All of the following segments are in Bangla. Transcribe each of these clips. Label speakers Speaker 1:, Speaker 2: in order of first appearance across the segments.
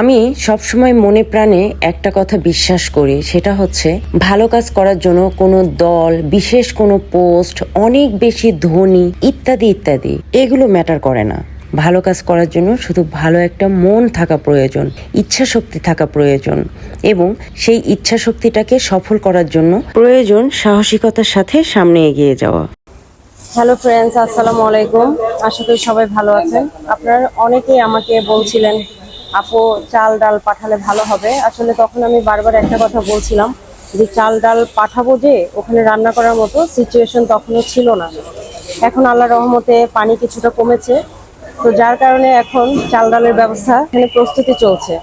Speaker 1: আমি সবসময় মনে প্রাণে একটা কথা বিশ্বাস করি, সেটা হচ্ছে ভালো কাজ করার জন্য কোনো দল, বিশেষ কোনো পোস্ট, অনেক বেশি ধনী, ইত্যাদি ইত্যাদি, এগুলো ম্যাটার করে না। ভালো কাজ করার জন্য শুধু ভালো একটা মন থাকা প্রয়োজন ইচ্ছা শক্তি থাকা প্রয়োজন এবং সেই ইচ্ছা শক্তিটাকে সফল করার জন্য প্রয়োজন সাহসিকতার সাথে সামনে এগিয়ে যাওয়া। হ্যালো ফ্রেন্ডস আসসালামু আলাইকুম। আশা করি সবাই ভালো আছেন। আপনারা অনেকেই আমাকে বলছিলেন আপু, চাল ডাল পাঠালে ভালো হবে। আসলে তখন আমি বারবার একটা কথা বলছিলাম যে, চাল ডাল পাঠাবো যে, ওখানে রান্না করার মতো সিচুয়েশন তখনও ছিল না। এখন আল্লাহ রহমতে পানি কিছুটা কমেছে। তো যার কারণে এখন চাল ডালের ব্যবস্থা এখানে প্রস্তুতি চলছে।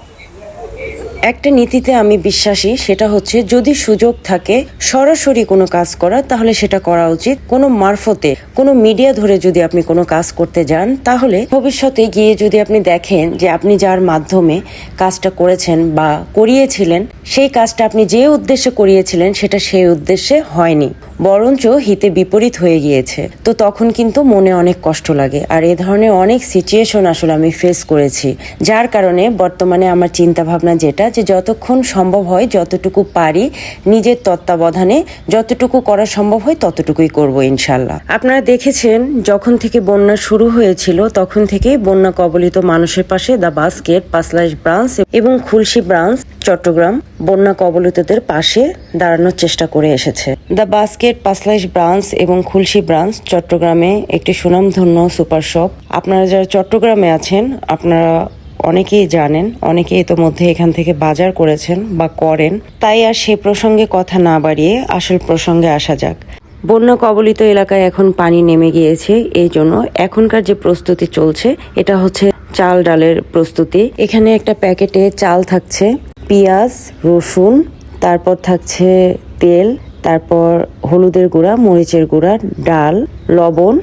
Speaker 1: একটা নীতিতে আমি বিশ্বাসী, সেটা হচ্ছে যদি সুযোগ থাকে সরাসরি কোনো কাজ করা, তাহলে সেটা করা উচিত। কোনো মারফতে, কোনো মিডিয়া ধরে যদি আপনি কোনো কাজ করতে যান, তাহলে ভবিষ্যতে গিয়ে যদি আপনি দেখেন যে আপনি যার মাধ্যমে কাজটা করেছেন বা করিয়েছিলেন, সেই কাজটা আপনি যে উদ্দেশ্যে করিয়েছিলেন, সেটা সেই উদ্দেশ্যে হয়নি। বরঞ্চ হিতে বিপরীত হয়ে গিয়েছে। তো তখন কিন্তু মনে অনেক কষ্ট লাগে। আর এ ধরনের অনেক সিচুয়েশন আসলে আমি ফেস করেছি। যার কারণে বর্তমানে আমার চিন্তা ভাবনা যেটা যে যতক্ষণ সম্ভব হয়, যতটুকু পারি নিজের তত্ত্বাবধানে, যতটুকু করা সম্ভব হয়, ততটুকুই করব ইনশাল্লাহ। আপনারা দেখেছেন, যখন থেকে বন্যা শুরু হয়েছিল, তখন থেকে বন্যা কবলিত মানুষের পাশে দ্য বাস্কেট, পাসলাইশ ব্রাঞ্চ এবং খুলশি ব্রাঞ্চ, চট্টগ্রাম বন্যা কবলিতদের পাশে দাঁড়ানোর চেষ্টা করে এসেছে। দ্য বাস্কেট, পাসলাইশ ব্রাঞ্চ এবং খুলশি ব্রাঞ্চ চট্টগ্রামে একটি সুনামধন্য সুপার শপ আপনারা যারা চট্টগ্রামে আছেন, আপনারা অনেকেই জানেন অনেকে ইতোমধ্যে এখান থেকে বাজার করেছেন বা করেন। তাই আর সে প্রসঙ্গে কথা না বাড়িয়ে আসল প্রসঙ্গে আসা যাক। বন্যা কবলিত এলাকায় এখন পানি নেমে গিয়েছে, এই জন্য এখনকার যে প্রস্তুতি চলছে, এটা হচ্ছে চাল ডালের প্রস্তুতি। এখানে একটা প্যাকেটে চাল থাকছে, পেঁয়াজ, রসুন, তারপর থাকছে তেল, তারপর হলুদের গুঁড়া, মরিচের গুঁড়া, ডাল, লবণ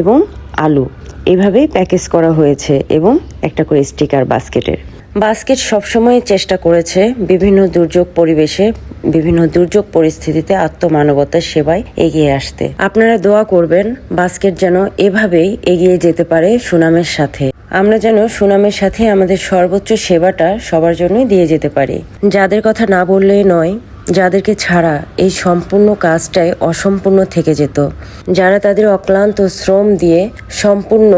Speaker 1: এবং আলু। এভাবেই প্যাকেজ করা হয়েছে এবং একটা করে স্টিকার বাস্কেটের। বাস্কেট সবসময় চেষ্টা করেছে বিভিন্ন দুর্যোগ পরিবেশে, বিভিন্ন দুর্যোগ পরিস্থিতিতে আত্মমানবতার সেবায় এগিয়ে আসতে। আপনারা দোয়া করবেন বাস্কেট যেন এভাবেই এগিয়ে যেতে পারে সুনামের সাথে। আমরা যেন সুনামের সাথে আমাদের সর্বোচ্চ সেবাটা সবার জন্যই দিয়ে যেতে পারি। যাদের কথা না বললেই নয় যাদেরকে ছাড়া এই সম্পূর্ণ কাজটাই অসম্পূর্ণ থেকে যেত। যারা তাদের অক্লান্ত শ্রম দিয়ে সম্পূর্ণ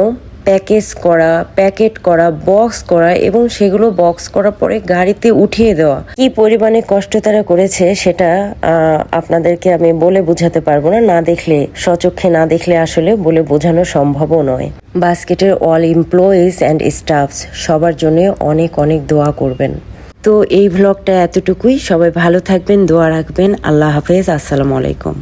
Speaker 1: প্যাকেজ করা, প্যাকেট করা, বক্স করা এবং সেগুলো বক্স করার পরে গাড়িতে উঠিয়ে দেওয়া। কি পরিমাণে কষ্ট তারা করেছে সেটা আপনাদেরকে আমি বলে বোঝাতে পারব না। না দেখলে, সচক্ষে না দেখলে আসলে বলে বোঝানো সম্ভবও নয়। বাস্কেটের অল এমপ্লয়িজ অ্যান্ড স্টাফস সবার জন্য অনেক অনেক দোয়া করবেন। তো এই ভ্লগটা এতটুকুই। সবাই ভালো থাকবেন দোয়া রাখবেন। আল্লাহ হাফেজ আসসালামু আলাইকুম।